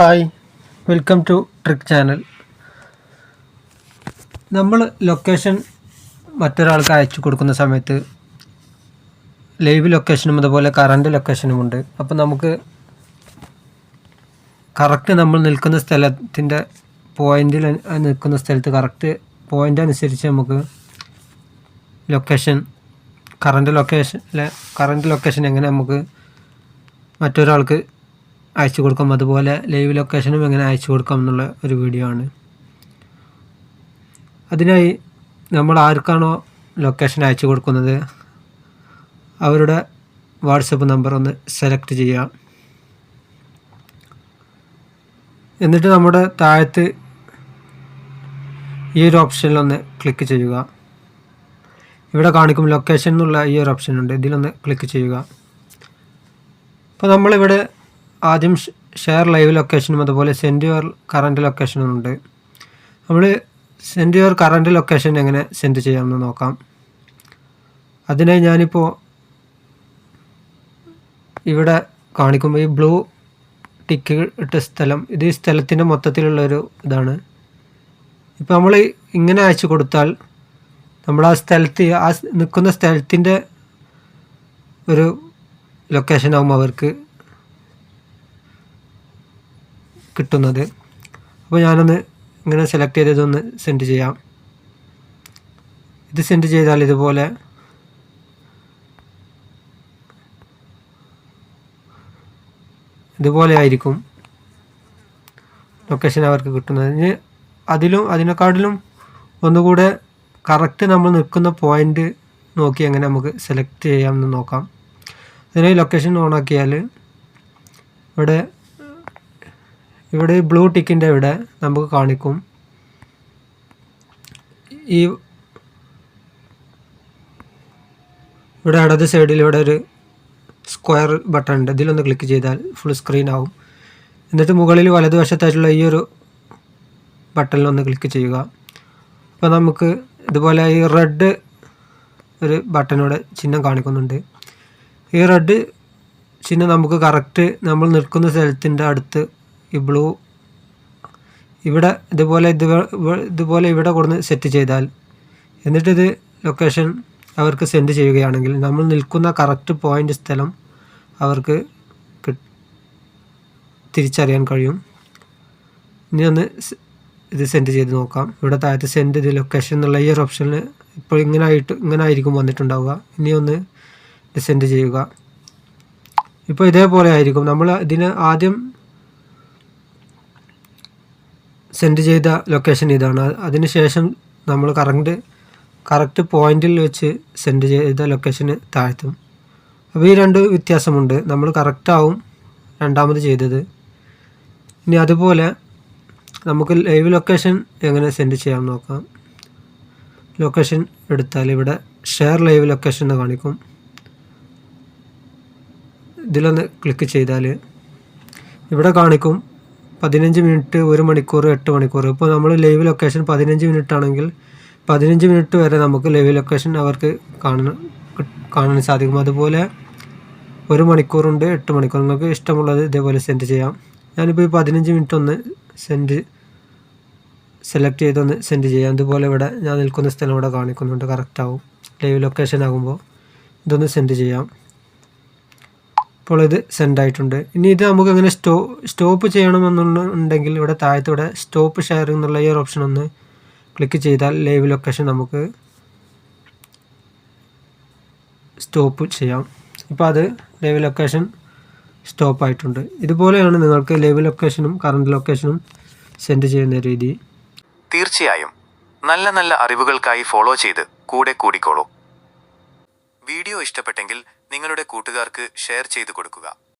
Hi welcome to trick channel നമ്മൾ location മറ്റൊരാൾക്ക് അയച്ചു കൊടുക്കുന്ന സമയത്ത് ലൈവ് ലൊക്കേഷനും അതുപോലെ കറണ്ട് ലൊക്കേഷനുമുണ്ട് അപ്പോൾ നമുക്ക് കറക്റ്റ് നമ്മൾ നിൽക്കുന്ന സ്ഥലത്തിന്റെ പോയിന്റിൽ നിൽക്കുന്ന സ്ഥലത്ത് കറക്റ്റ് പോയിന്റ് അനുസരിച്ച് നമുക്ക് location current location current location എങ്ങനെ നമുക്ക് മറ്റൊരാൾക്ക് അയച്ചു കൊടുക്കാം. അതുപോലെ ലൈവ് ലൊക്കേഷനും എങ്ങനെ അയച്ചു കൊടുക്കാം എന്നുള്ള ഒരു വീഡിയോ ആണ്. അതിനായി നമ്മൾ ആർക്കാണോ ലൊക്കേഷൻ അയച്ചു കൊടുക്കുന്നത് അവരുടെ വാട്സപ്പ് നമ്പർ ഒന്ന് സെലക്ട് ചെയ്യുക എന്നിട്ട് നമ്മുടെ താഴത്ത് ഈ ഒരു ഓപ്ഷനിലൊന്ന് ക്ലിക്ക് ചെയ്യുക. ഇവിടെ കാണിക്കും ലൊക്കേഷൻ എന്നുള്ള ഈ ഒരു ഓപ്ഷൻ ഉണ്ട്. ഇതിലൊന്ന് ക്ലിക്ക് ചെയ്യുക. അപ്പോൾ നമ്മളിവിടെ ആദ്യം ഷെയർ ലൈവ് ലൊക്കേഷനും അതുപോലെ സെൻഡ് യുവർ കറണ്ട് ലൊക്കേഷനും ഉണ്ട്. നമ്മൾ സെൻഡ് യുവർ കറണ്ട് ലൊക്കേഷൻ എങ്ങനെ സെൻഡ് ചെയ്യാമെന്ന് നോക്കാം. അതിനായി ഞാനിപ്പോൾ ഇവിടെ കാണിക്കുമ്പോൾ ഈ ബ്ലൂ ടിക്ക് ഇട്ട സ്ഥലം ഇത് ഈ സ്ഥലത്തിന്റെ മൊത്തത്തിലുള്ളൊരു ഇതാണ്. ഇപ്പോൾ നമ്മൾ ഇങ്ങനെ അയച്ചു കൊടുത്താൽ നമ്മൾ ആ സ്ഥലത്ത് ആ നിൽക്കുന്ന സ്ഥലത്തിന്റെ ഒരു ലൊക്കേഷൻ ആകും അവർക്ക്. കിട്ടുന്നത്. അപ്പോൾ ഞാനൊന്ന് ഇങ്ങനെ സെലക്ട് ചെയ്തതൊന്ന് സെൻഡ് ചെയ്യാം. ഇത് സെൻഡ് ചെയ്താൽ ഇതുപോലെ ഇതുപോലെ ആയിരിക്കും ലൊക്കേഷൻ അവർക്ക് കിട്ടുന്നത്. ഇനി അതിലും അതിനെക്കാട്ടിലും ഒന്നുകൂടെ കറക്റ്റ് നമ്മൾ നിൽക്കുന്ന പോയിന്റ് നോക്കി എങ്ങനെ നമുക്ക് സെലക്ട് ചെയ്യാമെന്ന് നോക്കാം. അതിനായി ലൊക്കേഷൻ ഓൺ ആക്കിയാൽ ഇവിടെ ഇവിടെ ബ്ലൂ ടിക്കിന്റെ ഇവിടെ നമുക്ക് കാണിക്കും. ഈ ഇവിടെ ഇടത് സൈഡിൽ ഇവിടെ ഒരു സ്ക്വയർ ബട്ടൺ ഉണ്ട്. ഇതിലൊന്ന് ക്ലിക്ക് ചെയ്താൽ ഫുൾ സ്ക്രീൻ ആവും. എന്നിട്ട് മുകളിൽ വലതുവശത്തായിട്ടുള്ള ഈ ഒരു ബട്ടണിലൊന്ന് ക്ലിക്ക് ചെയ്യുക. അപ്പോൾ നമുക്ക് ഇതുപോലെ ഈ റെഡ് ഒരു ബട്ടനോടെ ചിഹ്നം കാണിക്കുന്നുണ്ട്. ഈ റെഡ് ചിഹ്നം നമുക്ക് കറക്റ്റ് നമ്മൾ നിൽക്കുന്ന സ്ഥലത്തിന്റെ അടുത്ത് ഈ ബ്ലൂ ഇവിടെ ഇതുപോലെ ഇത് ഇതുപോലെ ഇവിടെ കൊടുന്ന് സെറ്റ് ചെയ്താൽ എന്നിട്ടിത് ലൊക്കേഷൻ അവർക്ക് സെൻഡ് ചെയ്യുകയാണെങ്കിൽ നമ്മൾ നിൽക്കുന്ന കറക്റ്റ് പോയിന്റ് സ്ഥലം അവർക്ക് തിരിച്ചറിയാൻ കഴിയും. ഇനി ഒന്ന് ഇത് സെൻഡ് ചെയ്ത് നോക്കാം. ഇവിടെ താഴത്ത് സെൻഡ് ഇത് ലൊക്കേഷൻ എന്നുള്ള ഈ ഒരു ഓപ്ഷനിൽ ഇപ്പോൾ ഇങ്ങനെ ആയിട്ട് ഇങ്ങനെ ആയിരിക്കും വന്നിട്ടുണ്ടാവുക. ഇനി ഒന്ന് ഇത് സെൻഡ് ചെയ്യുക. ഇപ്പോൾ ഇതേപോലെ ആയിരിക്കും. നമ്മൾ ഇതിന് ആദ്യം സെൻഡ് ചെയ്ത ലൊക്കേഷൻ ഇതാണ്. അതിനുശേഷം നമ്മൾ കറണ്ട് കറക്റ്റ് പോയിന്റിൽ വെച്ച് സെൻഡ് ചെയ്ത ലൊക്കേഷന് താഴ്ത്തും. അപ്പോൾ ഈ രണ്ട് വ്യത്യാസമുണ്ട്. നമ്മൾ കറക്റ്റാവും രണ്ടാമത് ചെയ്തത്. ഇനി അതുപോലെ നമുക്ക് ലൈവ് ലൊക്കേഷൻ എങ്ങനെ സെൻഡ് ചെയ്യാൻ നോക്കാം. ലൊക്കേഷൻ എടുത്താൽ ഇവിടെ ഷെയർ ലൈവ് ലൊക്കേഷൻ എന്ന് കാണിക്കും. ഇതിലൊന്ന് ക്ലിക്ക് ചെയ്താൽ ഇവിടെ കാണിക്കും പതിനഞ്ച് മിനിറ്റ് ഒരു മണിക്കൂർ എട്ട് മണിക്കൂർ ഇപ്പോൾ നമ്മൾ ലൈവ് ലൊക്കേഷൻ പതിനഞ്ച് മിനിറ്റ് ആണെങ്കിൽ പതിനഞ്ച് മിനിറ്റ് വരെ നമുക്ക് ലൈവ് ലൊക്കേഷൻ അവർക്ക് കാണാൻ കാണാൻ സാധിക്കും. അതുപോലെ ഒരു മണിക്കൂറുണ്ട് എട്ട് മണിക്കൂർ നിങ്ങൾക്ക് ഇഷ്ടമുള്ളത് ഇതേപോലെ സെൻഡ് ചെയ്യാം. ഞാനിപ്പോൾ ഈ പതിനഞ്ച് മിനിറ്റ് ഒന്ന് സെൻഡ് സെലക്ട് ചെയ്തൊന്ന് സെൻഡ് ചെയ്യാം. അതുപോലെ ഇവിടെ ഞാൻ നിൽക്കുന്ന സ്ഥലം ഇവിടെ കാണിക്കുന്നുണ്ട്. കറക്റ്റ് ആവും. ലൈവ് ലൊക്കേഷൻ ആകുമ്പോൾ ഇതൊന്ന് സെൻഡ് ചെയ്യാം. ഇപ്പോൾ ഇത് സെൻഡ് ആയിട്ടുണ്ട്. ഇനി ഇത് നമുക്ക് അങ്ങനെ സ്റ്റോ സ്റ്റോപ്പ് ചെയ്യണമെന്നുണ്ടെങ്കിൽ ഇവിടെ താഴത്തൂടെ സ്റ്റോപ്പ് ഷെയറിംഗ് എന്നുള്ള ഈ ഒരു ഓപ്ഷൻ ഒന്ന് ക്ലിക്ക് ചെയ്താൽ ലൈവ് ലൊക്കേഷൻ നമുക്ക് സ്റ്റോപ്പ് ചെയ്യാം. ഇപ്പോൾ അത് ലൈവ് ലൊക്കേഷൻ സ്റ്റോപ്പ് ആയിട്ടുണ്ട്. ഇതുപോലെയാണ് നിങ്ങൾക്ക് ലൈവ് ലൊക്കേഷനും കറണ്ട് ലൊക്കേഷനും സെൻഡ് ചെയ്യുന്ന രീതി. തീർച്ചയായും നല്ല നല്ല അറിവുകൾക്കായി ഫോളോ ചെയ്ത് കൂടെ കൂടിക്കോളൂ. വീഡിയോ ഇഷ്ടപ്പെട്ടെങ്കിൽ നിങ്ങളുടെ കൂട്ടുകാർക്ക് ഷെയർ ചെയ്തു കൊടുക്കുക